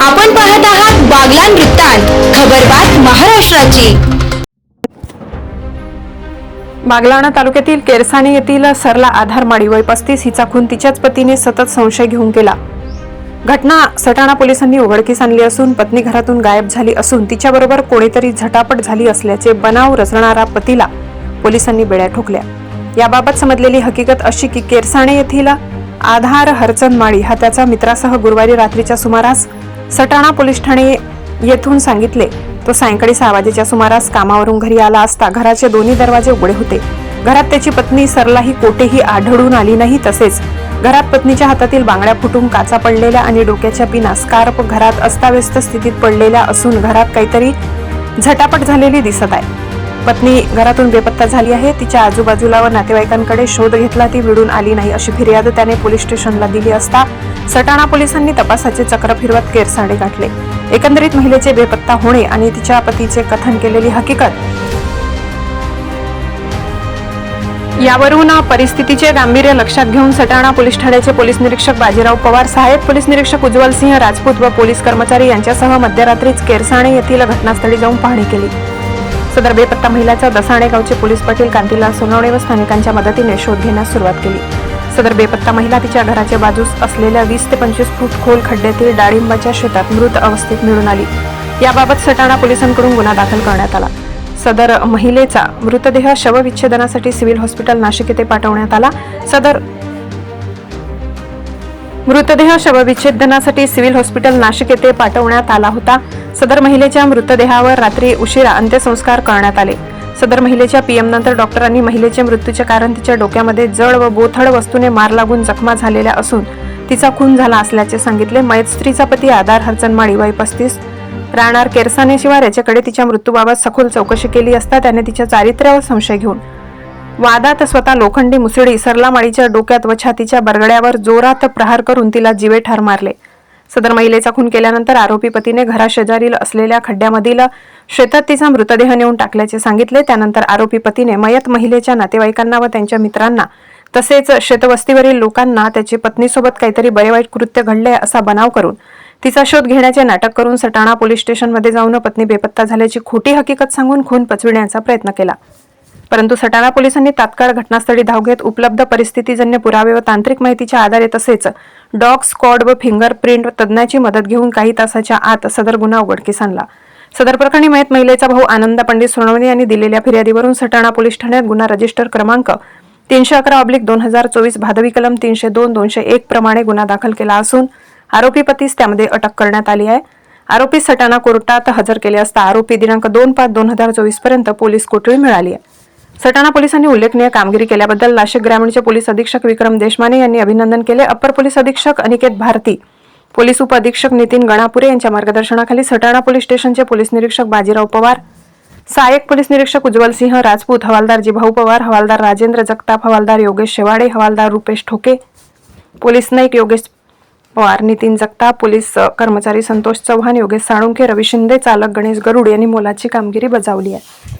आपण पाहत आहात बागलान वृत्तांत खबरबात महाराष्ट्राची. बागलाणा तालुक्यातील केरसाणे येथील सरला आधारमाडी वय पस्तीस हिचा खून तिच्याच पतीने सतत संशय घेऊन केला घटना सटाणा पोलिसांनी उघडकीस आणली असून पत्नी घरातून गायब झाली असून तिच्याबरोबर कोणीतरी झटापट झाली असल्याचे बनाव रचणारा पतीला पोलिसांनी बेड्या ठोकल्या. याबाबत समजलेली हकीकत अशी की केरसाणे येथील आधार हरचंद माळी हा त्याचा मित्रासह गुरुवारी रात्रीच्या सुमारास सटाणा पोलीस ठाणे येथून सांगितले तो सायंकाळी सहा वाजेच्या सुमारास कामावरून घरी आला असता घराचे दोन्ही दरवाजे उघडे होते. घरात त्याची पत्नी सरलाही कोठेही आढळून आली नाही तसेच घरात पत्नीच्या हातातील बांगड्या फुटून काचा पडलेल्या आणि डोक्याच्या पिना स्कार्प घरात अस्ताव्यस्त स्थितीत पडलेल्या असून घरात काहीतरी झटापट झालेली दिसत आहे. पत्नी घरातून बेपत्ता झाली आहे. तिच्या आजूबाजूला व नातेवाईकांकडे शोध घेतला ती मिळून आली नाही अशी फिर्याद त्याने पोलीस स्टेशनला दिली असता सटाणा पोलिसांनी तपासाचे चक्र फिरवत केरसाडे गाठले. एकंदरीत महिलेचे बेपत्ता होणे आणि तिच्या पतीचे कथन केलेली हकीकत यावरून परिस्थितीचे गांभीर्य लक्षात घेऊन सटाणा पोलीस ठाण्याचे पोलीस निरीक्षक बाजीराव पवार सहाय्यक पोलीस निरीक्षक उज्ज्वल सिंह राजपूत व पोलीस कर्मचारी यांच्यासह मध्यरात्रीच केरसाणे येथील घटनास्थळी जाऊन पाहणी केली. सदर बेपत्ता महिलाचा दसाणे गावचे पोलीस पाटील कांतीलाल सोनवणे व स्थानिकांच्या मदतीने शोध घेण्यास सुरुवात केली. सदर बेपत्ता महिला तिच्या घराच्या बाजूस असलेल्या वीस ते पंचवीस फूट खोल खड्ड्यातील डाळिंबाच्या शेतात मृत अवस्थेत मिळून आली. याबाबत सटाणा पोलिसांकडून गुन्हा दाखल करण्यात आला. सदर महिलेचा मृतदेह शवविच्छेदनासाठी सिव्हिल हॉस्पिटल नाशिक येथे पाठवण्यात आला. सदर मृतदेह शवविच्छेदनासाठी सिव्हिल हॉस्पिटल नाशिक येथे पाठवण्यात आला होता. सदर महिलेच्या मृतदेहावर रात्री उशिरा अंत्यसंस्कार करण्यात आले. सदर महिलेच्या पीएम नंतर डॉक्टरांनी महिलेचे मृत्यूचे कारण तिच्या डोक्यामध्ये जड व बोथड वस्तूने मार लागून जखमा झालेल्या असून तिचा खून झाला असल्याचे सांगितले. मयत स्त्रीचा पती आधार हरचनमाळी वय पस्तीस. राहणार केरसाने शिवार याच्याकडे तिच्या मृत्यूबाबत सखोल चौकशी केली असता त्याने तिच्या चारित्र्यावर संशय घेऊन वादात स्वतः लोखंडी मुसळी सरलामाळीच्या डोक्यात व छातीच्या बरगड्यावर जोरात प्रहार करून तिला जीवे ठार मारले. सदर महिलेचा खून केल्यानंतर आरोपी पतीने घराशेजारील असलेल्या खड्ड्यामधील शेतात तिचा मृतदेह नेऊन टाकल्याचे सांगितले. त्यानंतर आरोपी पतीने मयत महिलेच्या नातेवाईकांना व त्यांच्या मित्रांना तसेच शेतवस्तीवरील लोकांना त्याची पत्नीसोबत काहीतरी बरेवाईट कृत्य घडले असा बनाव करून तिचा शोध घेण्याचे नाटक करून सटाणा पोलीस स्टेशनमध्ये जाऊन पत्नी बेपत्ता झाल्याची खोटी हकीकत सांगून खून पचविण्याचा प्रयत्न केला. परंतु सटाणा पोलिसांनी तात्काळ घटनास्थळी धाव घेत उपलब्ध परिस्थितीजन्य पुरावे व तांत्रिक माहितीच्या आधारे तसेच डॉग स्कॉड व फिंगरप्रिंट तज्ज्ञाची मदत घेऊन काही तासाच्या आत सदर गुन्हा उघडकीस आणला. सदर प्रकरणी मयत महिलेचा भाऊ आनंद पंडित सोनवणे यांनी दिलेल्या फिर्यादीवरून सटाणा पोलीस ठाण्यात गुन्हा रजिस्टर क्रमांक तीनशे अकरा ऑब्लिक दोन हजार चोवीस भादवी कलम तीनशे दोन दोनशे एक प्रमाणे गुन्हा दाखल केला असून आरोपी पतीस त्यामध्ये अटक करण्यात आली आहे. आरोपी सटाणा कोर्टात हजर केले असता आरोपी दिनांक दोन पाच दोन हजार चोवीसपर्यंत पोलीस कोठडी मिळाली आहे. सटाणा पोलिसांनी उल्लेखनीय कामगिरी केल्याबद्दल नाशिक ग्रामीणचे पोलीस अधीक्षक विक्रम देशमाने यांनी अभिनंदन केले. अप्पर पोलीस अधीक्षक अनिकेत भारती पोलीस उपअधीक्षक नितीन गणापुरे यांच्या मार्गदर्शनाखाली सटाणा पोलीस स्टेशनचे पोलीस निरीक्षक बाजीराव पवार सहाय्यक पोलीस निरीक्षक उज्ज्वल सिंह राजपूत हवालदार जिभाऊ पवार हवालदार राजेंद्र जगताप हवालदार योगेश शेवाडे हवालदार रुपेश ठोके पोलीस नाईक योगेश पवार नितीन जगताप पोलीस कर्मचारी संतोष चव्हाण योगेश साळुंखे रवी शिंदे चालक गणेश गरुड यांनी मोलाची कामगिरी बजावली आहे.